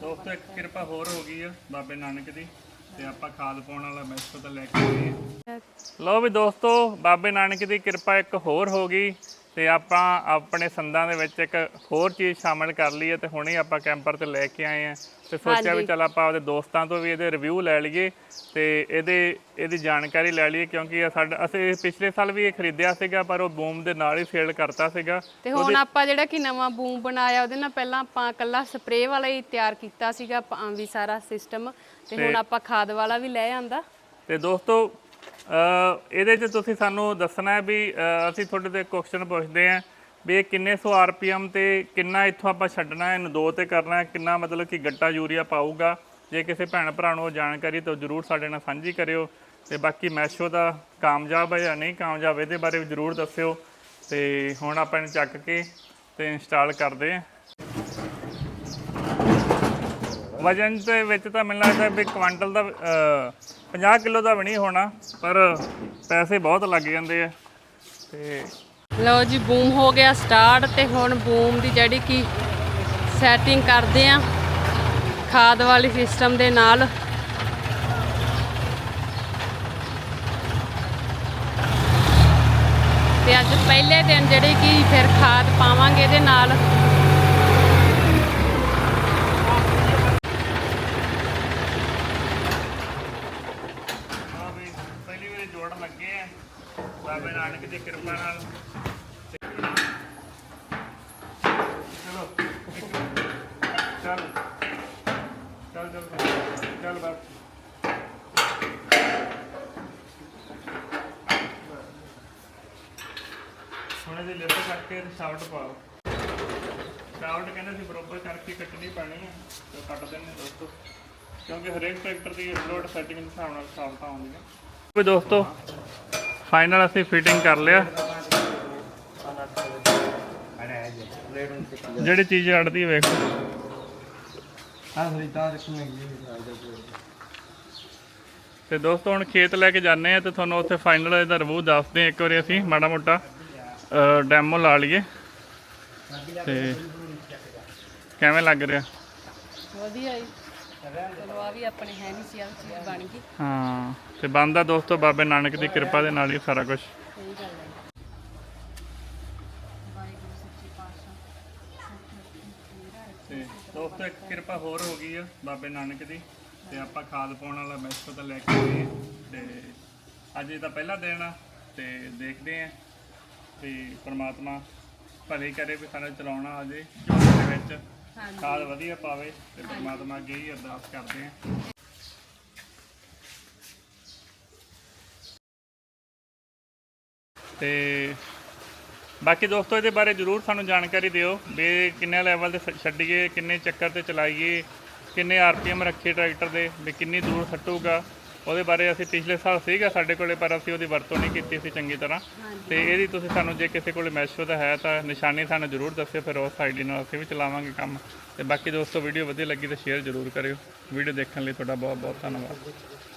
ਦੋਸਤੋ, ਇੱਕ ਕਿਰਪਾ ਹੋਰ ਹੋ ਗਈ ਆ ਬਾਬੇ ਨਾਨਕ ਦੀ ਤੇ ਆਪਾਂ ਖਾਦ ਪਾਉਣ ਵਾਲਾ ਮੈਸੋ ਤਾਂ ਲੈ ਕੇ ਆਏ ਆ ਲਓ ਵੀ ਦੋਸਤੋ, ਬਾਬੇ ਨਾਨਕ ਦੀ ਕਿਰਪਾ ਇੱਕ ਹੋਰ ਹੋ ਗਈ। ਤੇ ਆਪਾਂ ਆਪਣੇ ਸੰਦਾਂ ਦੇ ਵਿੱਚ ਇੱਕ ਹੋਰ ਚੀਜ਼ ਸ਼ਾਮਿਲ ਕਰ ਲਈ ਹੈ ਤੇ ਹੁਣੇ ਆਪਾਂ ਕੈਂਪਰ ਤੇ ਲੈ ਕੇ ਆਏ ਆ ਤੇ ਸੋਚਿਆ ਵੀ ਚਲ ਆਪਾਂ ਆਪਦੇ ਦੋਸਤਾਂ ਤੋਂ ਵੀ ਇਹਦੇ ਰਿਵਿਊ ਲੈ ਲਈਏ ਤੇ ਇਹਦੇ ਇਹਦੀ ਜਾਣਕਾਰੀ ਲੈ ਲਈਏ ਕਿਉਂਕਿ ਇਹ ਸਾਡਾ ਅਸੀਂ ਪਿਛਲੇ ਸਾਲ ਵੀ ਇਹ ਖਰੀਦਿਆ ਸੀਗਾ ਪਰ ਉਹ ਬੂਮ ਦੇ ਨਾਲ ਹੀ ਸੇਲ ਕਰਤਾ ਸੀਗਾ। ਤੇ ਹੁਣ ਆਪਾਂ ਜਿਹੜਾ ਕਿ ਨਵਾਂ ਬੂਮ ਬਣਾਇਆ ਉਹਦੇ ਨਾਲ ਪਹਿਲਾਂ ਆਪਾਂ ਕੱਲਾ ਸਪਰੇਅ ਵਾਲਾ ਹੀ ਤਿਆਰ ਕੀਤਾ ਸੀਗਾ ਆਪਾਂ ਵੀ ਸਾਰਾ ਸਿਸਟਮ ਤੇ ਹੁਣ ਆਪਾਂ ਖਾਦ ਵਾਲਾ ਵੀ ਲੈ ਆਂਦਾ। ਤੇ ਦੋਸਤੋ ਇਹਦੇ 'ਚ ਤੁਸੀਂ ਸਾਨੂੰ ਦੱਸਣਾ ਹੈ ਵੀ ਅਸੀਂ ਤੁਹਾਡੇ ਤੇ ਕੁਐਸਚਨ ਪੁੱਛਦੇ ਆਂ ਵੀ ਇਹ ਕਿੰਨੇ ਸੌ ਆਰਪੀਐਮ ਤੇ ਕਿੰਨਾ ਇੱਥੋਂ ਆਪਾਂ ਛੱਡਣਾ ਹੈ, ਇਹਨੂੰ ਦੋ ਤੇ ਕਰਨਾ ਹੈ, ਕਿੰਨਾ ਮਤਲਬ ਕਿ ਗੱਟਾ ਯੂਰੀਆ ਪਾਊਗਾ? ਜੇ ਕਿਸੇ ਭੈਣ ਭਰਾ ਨੂੰ ਉਹ ਜਾਣਕਾਰੀ ਤਾਂ ਜ਼ਰੂਰ ਸਾਡੇ ਨਾਲ ਸਾਂਝੀ ਕਰਿਓ ਤੇ ਬਾਕੀ ਮੈਸ਼ੋ ਦਾ ਕਾਮਯਾਬ ਹੈ ਜਾਂ ਨਹੀਂ ਕਾਮਯਾਬ, ਇਹਦੇ ਬਾਰੇ ਵੀ ਜ਼ਰੂਰ ਦੱਸਿਓ ਤੇ ਹੁਣ ਆਪਾਂ ਇਹਨੂੰ ਚੱਕ ਕੇ ਤੇ ਇੰਸਟਾਲ ਕਰਦੇ ਆਂ ਵਜਨ ਦੇ ਵਿੱਚ ਤਾਂ ਮੈਨੂੰ ਲੱਗਦਾ ਵੀ ਕੁਆਂਟਲ ਦਾ ਅਹ, 50 ਕਿਲੋ ਦਾ ਵੀ ਨਹੀਂ ਹੋਣਾ ਪਰ ਪੈਸੇ ਬਹੁਤ ਲੱਗ ਜਾਂਦੇ ਆ। ਤੇ ਲਓ ਜੀ ਬੂਮ ਹੋ ਗਿਆ ਸਟਾਰਟ ਤੇ ਹੁਣ ਬੂਮ ਦੀ ਜਿਹੜੀ ਕਿ ਸੈਟਿੰਗ ਕਰਦੇ ਆ ਖਾਦ ਵਾਲੀ ਸਿਸਟਮ ਦੇ ਨਾਲ। ਤੇ ਅੱਜ ਪਹਿਲੇ ਦਿਨ ਜਿਹੜੇ ਕਿ ਫਿਰ ਖਾਦ ਪਾਵਾਂਗੇ ਇਹਦੇ ਨਾਲ ਆ ਵੀ ਪਹਿਲੀ ਵਾਰੀ ਜੋੜਨ ਲੱਗੇ ਆ ਬਾਬੇ ਨਾਨਕ ਦੀ ਕਿਰਪਾ ਨਾਲ। ਚਲੋ। ਚੱਲ। ਚੱਲ ਚੱਲ ਚੱਲ। ਬਸ ਹੁਣ ਇਹਦੀ ਲਿਫਟ ਕਰਕੇ ਸ਼ਾਫਟ ਪਾਓ। ਸ਼ਾਫਟ ਕਹਿੰਦੇ ਸੀ ਬਰੋਬਰ ਕਰਕੇ ਕੱਟਣੀ ਪੈਣੀ ਹੈ ਤੇ ਕੱਟ ਦਿੰਦੇ ਦੋਸਤੋ। ਕਿਉਂਕਿ ਹਰੇਕ ਟਰੈਕਟਰ ਦੀ ਲੋਡ ਸੈਟਿੰਗ ਦੇ ਹਿਸਾਬ ਨਾਲ ਸ਼ਾਫਟਾਂ ਆਉਂਦੀਆਂ ਵੀ ਦੋਸਤੋ ਫਾਈਨਲ ਅਸੀਂ ਫਿਟਿੰਗ ਕਰ ਲਿਆ। ਜਿਹੜੀ ਚੀਜ਼ ਅੜਦੀ ਵੇਖੋ। ਤੇ ਦੋਸਤੋ, ਹੁਣ ਖੇਤ ਲੈ ਕੇ ਜਾਂਦੇ ਆ ਤੇ ਤੁਹਾਨੂੰ ਉੱਥੇ ਫਾਈਨਲ ਇਹਦਾ ਰਿਵਿਊ ਦੱਸਦੇ ਆ। ਇੱਕ ਵਾਰੀ ਅਸੀਂ ਮਾੜਾ ਮੋਟਾ ਡੈਮੋ ਲਾ ਲਈਏ। ਤੇ ਕਿਵੇਂ ਲੱਗ ਰਿਹਾ? ਵਧੀਆ ਜੀ। ਚਲੋ ਆ ਵੀ ਆਪਣੇ ਹੈ ਨਹੀਂ ਸੀ ਆ ਚੀਜ਼ ਬਣ ਗਈ। ਹਾਂ ਤੇ ਬੰਦਾ ਦੋਸਤੋ ਬਾਬੇ ਨਾਨਕ ਦੀ ਕਿਰਪਾ ਦੇ ਨਾਲ ਹੀ ਸਾਰਾ ਕੁਝ ਸਹੀ ਗੱਲ ਹੈ। ਤੇ ਦੋਸਤੋ ਇੱਕ ਕਿਰਪਾ ਹੋਰ ਹੋ ਗਈ ਆ ਬਾਬੇ ਨਾਨਕ ਦੀ। ਤੇ ਆਪਾਂ ਖਾਦ ਪਾਉਣ ਵਾਲਾ ਮੈਸੋ ਤਾਂ ਲੈ ਕੇ ਆਏ ਆ। ਤੇ ਅੱਜ ਇਹਦਾ ਪਹਿਲਾ ਦਿਨ ਆ ਤੇ ਦੇਖਦੇ ਆ ਤੇ ਪ੍ਰਮਾਤਮਾ ਭਲੇ ਕਰੇ ਵੀ ਸਾਨੂੰ ਚਲਾਉਣਾ ਅਜੇ ਜੋਸ਼ ਦੇ ਵਿੱਚ। ਖਾਦ ਵਧੀਆ ਪਾਵੇ ਤੇ ਪ੍ਰਮਾਤਮਾ ਅੱਗੇ ਹੀ ਅਰਦਾਸ ਕਰਦੇ ਆ ਤੇ ਬਾਕੀ ਦੋਸਤੋ, ਇਹਦੇ ਬਾਰੇ ਜਰੂਰ ਸਾਨੂੰ ਜਾਣਕਾਰੀ ਦਿਓ ਵੀ ਕਿੰਨੇ ਲੈਵਲ ਤੇ ਛੱਡੀਏ, ਕਿੰਨੇ ਚੱਕਰ ਤੇ ਚਲਾਈਏ, ਕਿੰਨੇ ਆਰਪੀਐਮ ਰੱਖੇ ਟਰੈਕਟਰ ਦੇ, ਵੀ ਕਿੰਨੀ ਦੂਰ ਛੱਟੂਗਾ ਉਹਦੇ ਬਾਰੇ ਅਸੀਂ ਪਿਛਲੇ ਸਾਲ ਸੀਗਾ ਸਾਡੇ ਕੋਲੇ ਪਰ ਅਸੀਂ ਉਹਦੀ ਵਰਤੋਂ ਨਹੀਂ ਕੀਤੀ ਸੀ ਚੰਗੀ ਤਰ੍ਹਾਂ। ਤੇ ਇਹਦੀ ਤੁਸੀਂ ਸਾਨੂੰ ਜੇ ਕਿਸੇ ਕੋਲੇ ਮੈਸ਼ੋ ਦਾ ਹੈ ਤਾਂ ਨਿਸ਼ਾਨੀ ਸਾਨੂੰ ਜਰੂਰ ਦੱਸਿਓ ਫਿਰ ਉਸ ਆਈਡੀ ਨਾਲ ਅਸੀਂ ਵੀ ਚਲਾਵਾਂਗੇ ਕੰਮ। ਤੇ ਬਾਕੀ ਦੋਸਤੋ ਵੀਡੀਓ ਵਧੀਆ ਲੱਗੀ ਤਾਂ ਸ਼ੇਅਰ ਜਰੂਰ ਕਰਿਓ। ਵੀਡੀਓ ਦੇਖਣ ਲਈ ਤੁਹਾਡਾ ਬਹੁਤ ਬਹੁਤ ਧੰਨਵਾਦ।